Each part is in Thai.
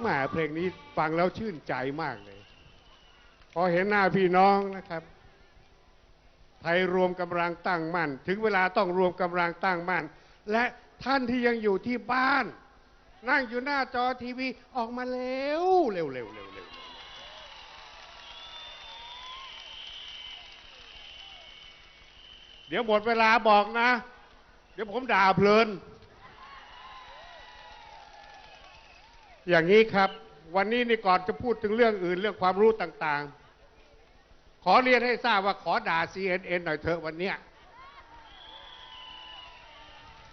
แหมาเพลงนี้ฟังแล้วชื่นใจมากเลย พอเห็นหน้าพี่น้องนะครับ ไทยรวมกำลังตั้งมั่น ถึงเวลาต้องรวมกำลังตั้งมั่น และท่านที่ยังอยู่ที่บ้าน นั่งอยู่หน้าจอทีวีออกมาเร็วเร็วเร็วเร็วเร็วเดี๋ยวหมดเวลาบอกนะ เดี๋ยวผมด่าเพลิน อย่างนี้ครับ วันนี้นี่ก่อนจะพูดถึงเรื่องอื่นเรื่องความรู้ต่างๆ ขอเรียนให้ทราบว่าขอด่า CNN หน่อยเถอะวันเนี้ย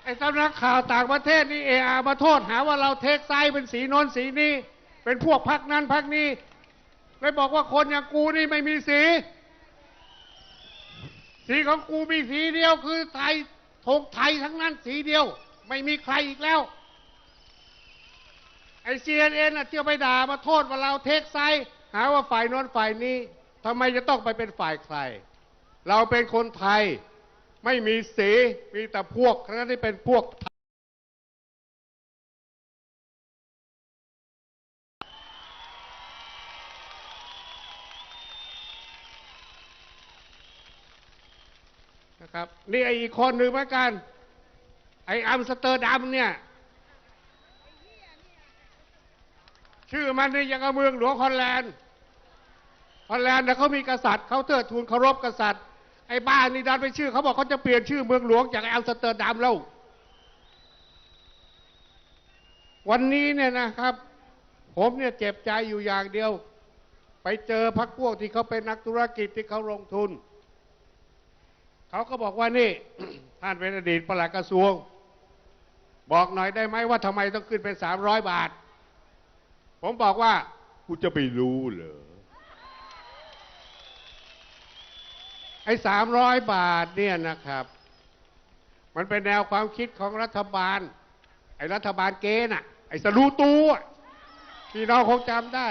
ไอ้สำนักข่าวต่างประเทศนี่เออามาโทษหาว่าเราเทคไซด์เป็นสีน้นสีนี้ เป็นพวกพักนั้นพักนี้เลยบอกว่าคนอย่างกูนี่ไม่มีสี สีของกูมีสีเดียวคือไทยธงไทยทั้งนั้นสีเดียว ไม่มีใครอีกแล้ว ไอซีเอ็นเอ็นเที่ยวไปด่ามาโทษว่าเราเทคไซหาว่าฝ่ายโน้นฝ่ายนี้ทำไมจะต้องไปเป็นฝ่ายใคร เราเป็นคนไทยไม่มีสีมีแต่พวกคณะที่เป็นพวกไทยนะครับนี่ไออีกคนหนึ่งเหมือนกัน ไออัมสเตอร์ดัมเนี่ย ชื่อมันนี่ยังกับเมืองหลวงฮอลแลนด์ฮอลแลนด์เนี่ยเขามีกษัตริย์เขาเทิดทูนเคารพกษัตริย์ไอ้บ้านนี่ดันไปชื่อเขาบอกเขาจะเปลี่ยนชื่อเมืองหลวงจากไอ้อัมสเตอร์ดัมแล้ววันนี้เนี่ยนะครับ ผมเนี่ยเจ็บใจอยู่อย่างเดียว ไปเจอพักพวกที่เขาเป็นนักธุรกิจที่เขาลงทุน เขาก็บอกว่านี่ ท่านเป็นอดีตประหลัดกระทรวง บอกหน่อยได้ไหมว่าทำไมต้องขึ้นเป็นสามร้อยบาท ผมบอกว่ากูจะไปรู้เหรอ ไอ้สามร้อยบาทเนี่ยนะครับ มันเป็นแนวความคิดของรัฐบาล ไอ้รัฐบาลเกณฑ์อะ ไอ้สรูตูพี่น้องคงจำได้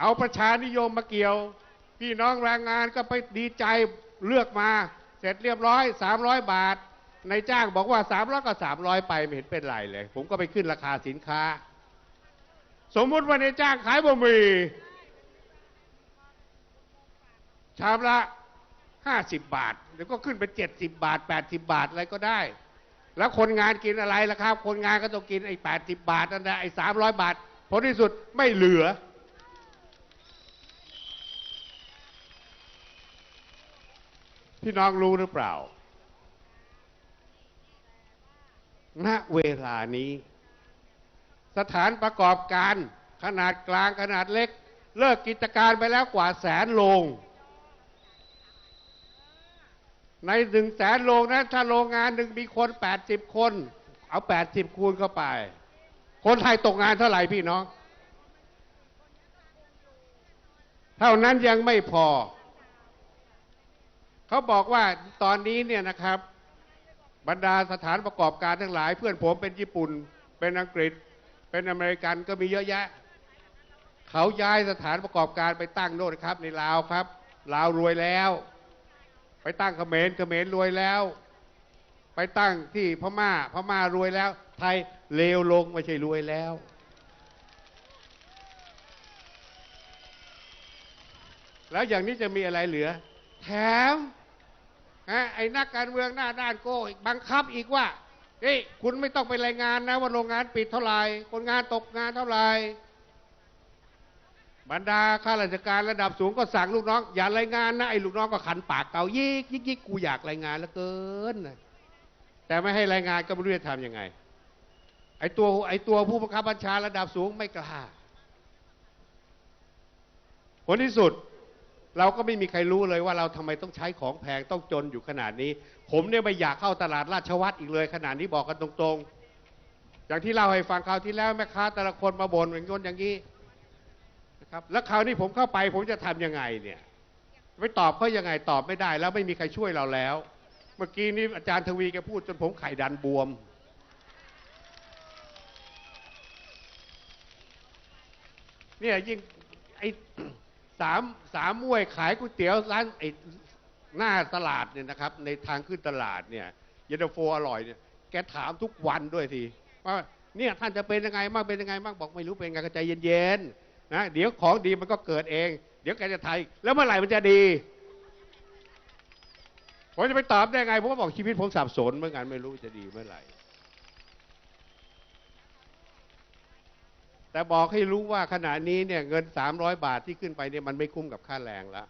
เอาประชานิยมมาเกี่ยว พี่น้องแรงงานก็ไปดีใจเลือกมา เสร็จเรียบร้อยสามร้อยบาท ในจ้างบอกว่าสามร้อยก็สามร้อยไปไม่เห็นเป็นไรเลย ผมก็ไปขึ้นราคาสินค้า สมมุติว่าในจ้างขายบะหมี่ชามละห้าสิบบาทเดี๋ยวก็ขึ้นเป็นเจ็ดสิบบาทแปดสิบบาทอะไรก็ได้ แล้วคนงานกินอะไรล่ะครับ คนงานก็ต้องกินไอ้แปดสิบบาทนั่นแหละไอ้สามร้อยบาทผลที่สุดไม่เหลือ พี่น้องรู้หรือเปล่า ณเวลานี้ สถานประกอบการขนาดกลางขนาดเล็ก เลิกกิจการไปแล้วกว่าแสนโรงในหนึ่งแสนโรงนั้นถ้าโรงงานหนึ่งมีคน80คน เอา80คูณเข้าไป คนไทยตกงานเท่าไหร่พี่น้อง เท่านั้นยังไม่พอ เขาบอกว่าตอนนี้เนี่ยนะครับ บรรดาสถานประกอบการทั้งหลาย เพื่อนผมเป็นญี่ปุ่น เป็นอังกฤษ เป็นอเมริกันก็มีเยอะแยะ เขาย้ายสถานประกอบการไปตั้งโน่นครับ ในลาวครับลาวรวยแล้ว ไปตั้งเขมรเขมรรวยแล้ว ไปตั้งที่พม่าพม่ารวยแล้ว ไทยเลวลงไม่ใช่รวยแล้วแล้วอย่างนี้จะมีอะไรเหลือ แถม ฮะไอ้นักการเมืองหน้าด้านโก้อีกบังคับอีกว่าเฮ้ยคุณไม่ต้องไปรายงานนะว่าโรงงานปิดเท่าไหร่คนงานตกงานเท่าไหร่บรรดาข้าราชการระดับสูงก็สั่งลูกน้อง อย่ารายงานนะไอ้ลูกน้องก็ขันปากเกายิกยิกยิกกูอยากรายงานเหลือเกินแต่ไม่ให้รายงานก็ไม่รู้จะทำยังไง ไอ้ตัวไอ้ตัวผู้บังคับบัญชาระดับสูงไม่กล้าผลที่สุด เราก็ไม่มีใครรู้เลยว่าเราทำไมต้องใช้ของแพงต้องจนอยู่ขนาดนี้ ผมเนี่ยไม่อยากเข้าตลาดราชวัตรอีกเลย ขนาดนี้บอกกันตรงๆ อย่างที่เล่าให้ฟังคราวที่แล้วแม่ค้าแต่ละคนมาบ่นอย่างนอย่างนี้นะครับ แล้วคราวนี้ผมเข้าไปผมจะทำยังไงเนี่ยไม่ตอบเขายังไงตอบไม่ได้ แล้วไม่มีใครช่วยเราแล้ว เมื่อกี้นี้อาจารย์ทวีแกพูดจนผมไข่ดันบวมเนี่ยยิ่งไอ้ สามสามมวยขายก๋วยเตี๋ยวร้านไอ้หน้าตลาดเนี่ยนะครับ ในทางขึ้นตลาดเนี่ยเยนตาโฟอร่อยเนี่ยแกถามทุกวันด้วยทีว่าเนี่ยท่านจะเป็นยังไงบ้างเป็นยังไงบ้างบอกไม่รู้เป็นยังไงก็ใจเย็นๆนะเดี๋ยวของดีมันก็เกิดเอง เดี๋ยวแกจะไทยแล้วเมื่อไหร่มันจะดีผมจะไปตอบได้ไงผมก็บอกชีวิตผมสับสนเมื่อนกันไม่รู้จะดีเมื่อไหร่ แต่บอกให้รู้ว่าขณะนี้เนี่ยเงิน 300 บาทที่ขึ้นไปเนี่ยมันไม่คุ้มกับค่าแรงแล้ว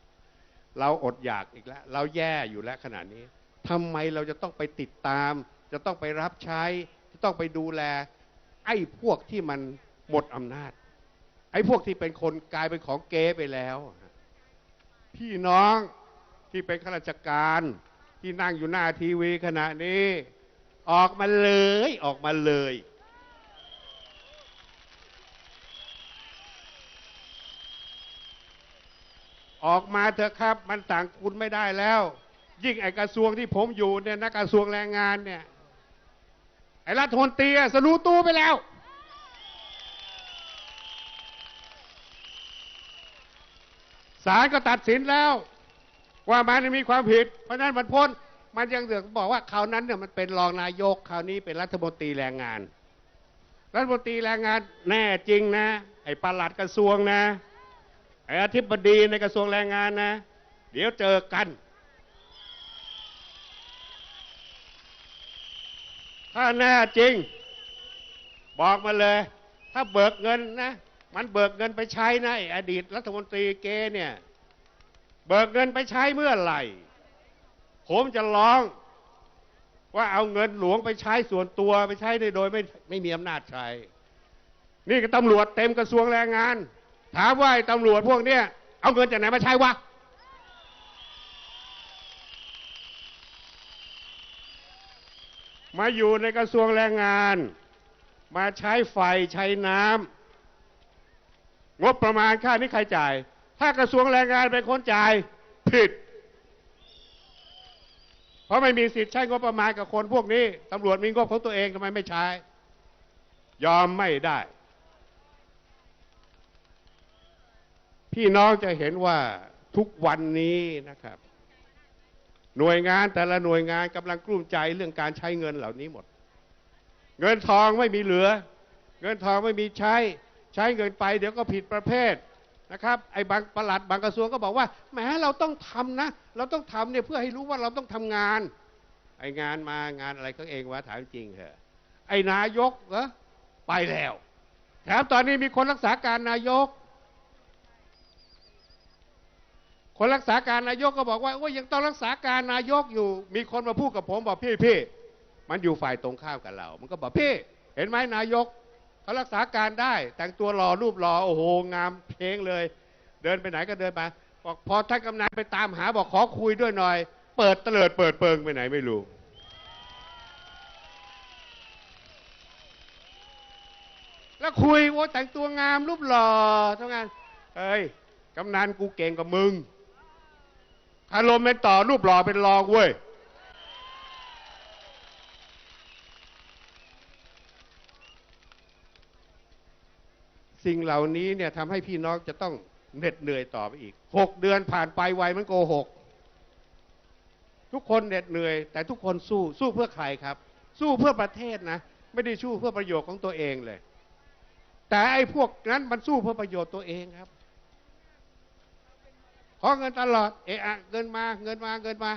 เราอดอยากอีกแล้ว เราแย่อยู่แล้วขณะนี้ทำไมเราจะต้องไปติดตาม จะต้องไปรับใช้ จะต้องไปดูแล ไอ้พวกที่มันหมดอำนาจ ไอ้พวกที่เป็นคนกลายเป็นของเก๊ไปแล้ว พี่น้องที่เป็นข้าราชการที่นั่งอยู่หน้าทีวีขณะนี้ ออกมาเลยออกมาเลย ออกมาเถอะครับ มันสั่งคุณไม่ได้แล้ว ยิ่งไอกระทรวงที่ผมอยู่เนี่ยนะกระทรวงแรงงานเนี่ย ไอรัฐมนตรีสรู้ตัวไปแล้ว ศาลก็ตัดสินแล้ว ว่ามันมีความผิด เพราะนั้นมันพ้นมันยังเดือบอกว่าคราวนั้นเนี่ยมันเป็นรองนายกคราวนี้เป็นรัฐมนตรีแรงงาน รัฐมนตรีแรงงานแน่จริงนะ ไอ้ปลัดกระทรวงนะ ไอ้อธิบดีในกระทรวงแรงงานนะ เดี๋ยวเจอกัน ถ้าแน่จริง บอกมาเลย ถ้าเบิกเงินนะ มันเบิกเงินไปใช้นะไอ้อดีตรัฐมนตรีเกเนี่ย เบิกเงินไปใช้เมื่อไหร่ ผมจะร้อง ว่าเอาเงินหลวงไปใช้ส่วนตัวไปใช้โดยไม่ไม่มีอำนาจใช้ นี่ก็ตำรวจเต็มกระทรวงแรงงาน ถามว่าไอ้ตำรวจพวกเนี้ยเอาเงินจากไหนมาใช้วะมาอยู่ในกระทรวงแรงงาน มาใช้ไฟใช้น้ำงบประมาณค่านี้ใครจ่าย ถ้ากระทรวงแรงงานเป็นคนจ่ายผิด เพราะไม่มีสิทธิ์ใช้งบประมาณกับคนพวกนี้ตำรวจมีงบของตัวเองทำไมไม่ใช้ ยอมไม่ได้ พี่น้องจะเห็นว่าทุกวันนี้นะครับ หน่วยงานแต่ละหน่วยงานกำลังกลุ้มใจเรื่องการใช้เงินเหล่านี้หมด เงินทองไม่มีเหลือ เงินทองไม่มีใช้ ใช้เงินไป เดี๋ยวก็ผิดประเภทนะครับไอ้บางประหลัดบางกระทรวงก็บอกว่าแหมเราต้องทำนะ เราต้องทำเนี่ยเพื่อให้รู้ว่าเราต้องทำงาน ไอ้งานมางานอะไรก็เองวะถามจริงเหอะไอ้นายกเหรอไปแล้วแถมตอนนี้มีคนรักษาการนายก คนรักษาการนายกก็บอกว่าโอ้ยยังต้องรักษาการนายกอยู่ มีคนมาพูดกับผมบอกพี่พี่มันอยู่ฝ่ายตรงข้ามกับเรา มันก็บอกพี่ เห็นไหมนายกเขารักษาการได้ แต่งตัวรอรูปรอโอ้โหงามเพลงเลย เดินไปไหนก็เดินไปบอกพอท่านกำนันไปตามหาบอกขอคุยด้วยหน่อย เปิดเตลิดเปิดเปิงไปไหนไม่รู้แล้วคุยว่าแต่งตัวงามรูปหล่อทำงานเอ้ยกำนันกูเก่งกว่ามึง อารมณ์เป็นต่อรูปหล่อเป็นรองเว้ย สิ่งเหล่านี้เนี่ยทำให้พี่น้องจะต้องเหน็ดเหนื่อยต่อไปอีกหกเดือนผ่านไปไวมันโกหก ทุกคนเหน็ดเหนื่อย แต่ทุกคนสู้สู้เพื่อใครครับ สู้เพื่อประเทศนะ ไม่ได้สู้เพื่อประโยชน์ของตัวเองเลย แต่ไอ้พวกนั้นมันสู้เพื่อประโยชน์ตัวเองครับ ขอเงินตลอดเอะอะเงินมาเงินมาเงินมา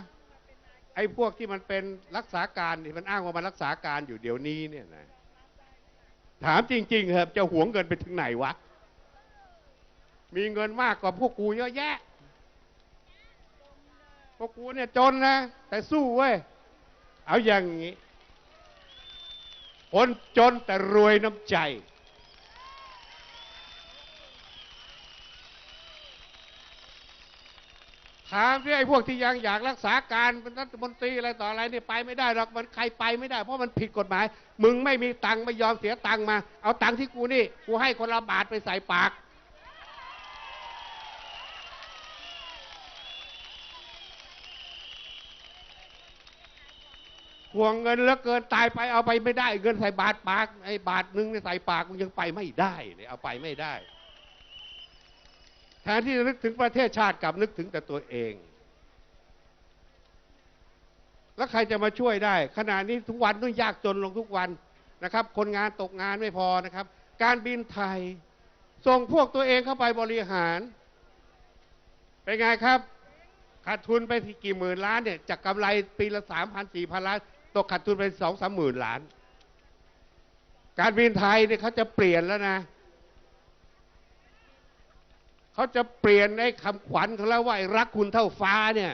ไอ้พวกที่มันเป็นรักษาการที่มันอ้างว่ามันรักษาการอยู่เดี๋ยวนี้เนี่ยนะถามจริงๆครับจะหวงเงินไปถึงไหนวะ มีเงินมากกว่าพวกกูเยอะแยะ พวกกูเนี่ยจนนะ แต่สู้เว้ย เอาอย่างนี้คนจนแต่รวยน้ำใจ ถามที่ไอ้พวกที่ยังอยากรักษาการเป็นรัฐมนตรีอะไรต่ออะไรเนี่ยไปไม่ได้หรอกมันใครไปไม่ได้ เพราะมันผิดกฎหมาย มึงไม่มีตังค์ไม่ยอมเสียตังค์มา เอาตังค์ที่กูนี่ กูให้คนละบาทไปใส่ปาก ห่วงเงินเหลือเกินตายไปเอาไปไม่ได้ เงินใส่บาทปากไอ้บาทหนึงเนี่ยใส่ปากมึงยังไปไม่ได้เลยเอาไปไม่ได้ แทนที่จะนึกถึงประเทศชาติกลับนึกถึงแต่ตัวเอง แล้วใครจะมาช่วยได้ ขณะนี้ทุกวันต้องยากจนลงทุกวันนะครับ คนงานตกงานไม่พอนะครับ การบินไทย ส่งพวกตัวเองเข้าไปบริหารเป็นไงครับขาดทุนไปกี่หมื่นล้านเนี่ยจากกำไรปีละสามพันสี่พันล้านตกขาดทุนไปสองสามหมื่นล้าน การบินไทยเนี่ยเขาจะเปลี่ยนแล้วนะ เขาจะเปลี่ยนไอ้คำขวัญของเราว่ารักคุณเท่าฟ้าเนี่ย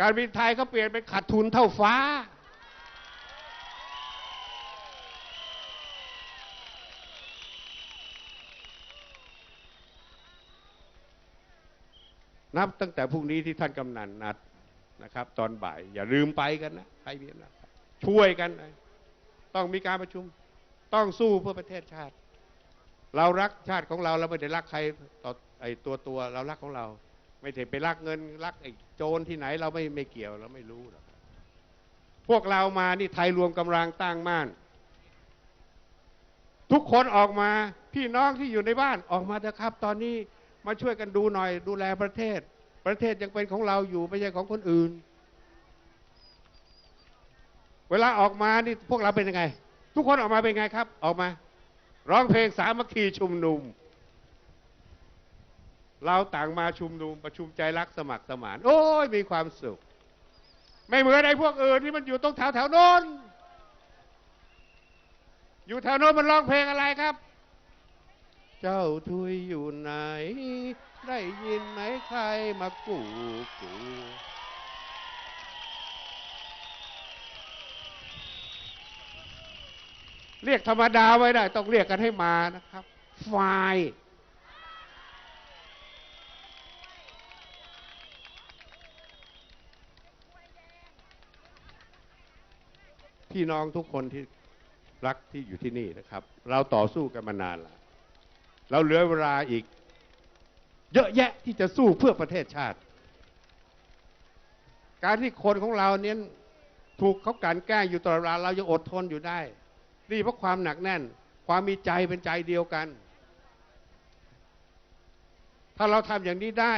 การบินไทยเขาเปลี่ยนเป็นขาดทุนเท่าฟ้า นับตั้งแต่พรุ่งนี้ที่ท่านกำนันนัดนะครับ ตอนบ่าย อย่าลืมไปกันนะใครมีอำนาจช่วยกันนะต้องมีการประชุม ต้องสู้เพื่อประเทศชาติ เรารักชาติของเราเราไม่ได้รักใครต่อไอ้ตัวตัวเรารักของเรา ไม่ได้ไปรักเงินรักไอ้โจรที่ไหนเราไม่ไม่เกี่ยวเราไม่รู้หรอกพวกเรามานี่ไทยรวมกำลังตั้งมั่นทุกคนออกมาพี่น้องที่อยู่ในบ้านออกมาเถอะครับ ตอนนี้มาช่วยกันดูหน่อย ดูแลประเทศ ประเทศยังเป็นของเราอยู่ไม่ใช่ของคนอื่น เวลาออกมานี่พวกเราเป็นยังไง ทุกคนออกมาเป็นไงครับ ออกมา ร้องเพลงสามัคคีชุมนุม เราต่างมาชุมนุมประชุมใจรักสมัครสมาน โอ้ยมีความสุข ไม่เหมือนไอ้พวกอื่นที่มันอยู่ตรงแถวแถวโน้น อยู่แถวโน้นมันร้องเพลงอะไรครับ เจ้าทุยอยู่ไหน ได้ยินไหมใครมากูกู เรียกธรรมดาไว้ได้ ต้องเรียกกันให้มานะครับไฟล์พี่น้องทุกคนที่รักที่อยู่ที่นี่นะครับ เราต่อสู้กันมานานแล้วเราเหลือเวลาอีก เยอะแยะที่จะสู้เพื่อประเทศชาติ การที่คนของเราเนี้ยถูกเขากลันแกล้งอยู่ตลอดเวลาเรายังอดทนอยู่ได้ นี่เพราะความหนักแน่น ความมีใจเป็นใจเดียวกัน ถ้าเราทำอย่างนี้ได้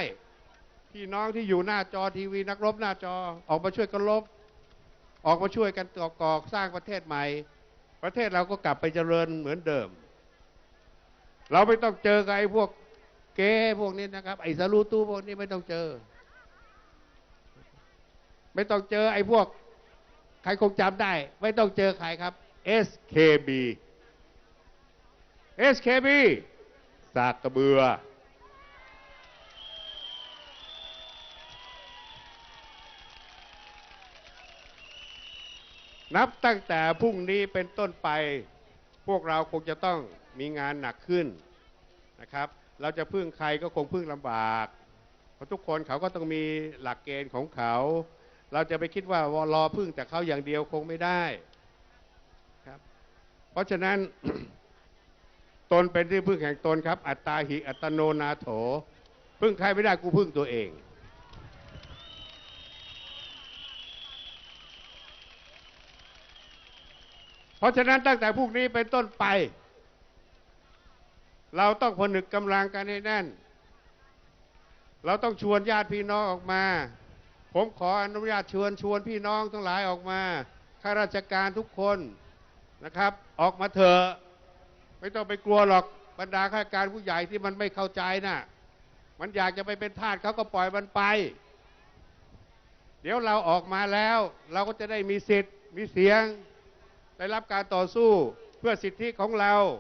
พี่น้องที่อยู่หน้าจอทีวีนักรบหน้าจอออกมาช่วยกันรบออกมาช่วยกันต่อกอกสร้างประเทศใหม่ ประเทศเราก็กลับไปเจริญเหมือนเดิม เราไม่ต้องเจอกับไอ้พวกเก้พวกนี้นะครับ ไอ้สารูตู้พวกนี้ไม่ต้องเจอ ไม่ต้องเจอไอ้พวก ใครคงจำได้ ไม่ต้องเจอใครครับ SKB SKB สากกระเบือ นับตั้งแต่พรุ่งนี้เป็นต้นไป พวกเราคงจะต้องมีงานหนักขึ้นนะครับ เราจะพึ่งใครก็คงพึ่งลำบาก เพราะทุกคนเขาก็ต้องมีหลักเกณฑ์ของเขา เราจะไปคิดว่ารอพึ่งแต่เขาอย่างเดียวคงไม่ได้ เพราะฉะนั้น ตนเป็นที่พึ่งแห่งตนครับ อัตตาหิอัตโนนาโถ พึ่งใครไม่ได้กูพึ่งตัวเอง เพราะฉะนั้นตั้งแต่พรุ่งนี้เป็นต้นไป เราต้องผนึกกำลังกันให้แน่น เราต้องชวนญาติพี่น้องออกมา ผมขออนุญาตชวนชวนพี่น้องทั้งหลายออกมาข้าราชการทุกคน นะครับ ออกมาเถอะไม่ต้องไปกลัวหรอกบรรดาข้าราชการผู้ใหญ่ที่มันไม่เข้าใจน่ะ มันอยากจะไปเป็นทาสเขาก็ปล่อยมันไป เดี๋ยวเราออกมาแล้ว เราก็จะได้มีสิทธิ์มีเสียง ได้รับการต่อสู้เพื่อสิทธิของเรา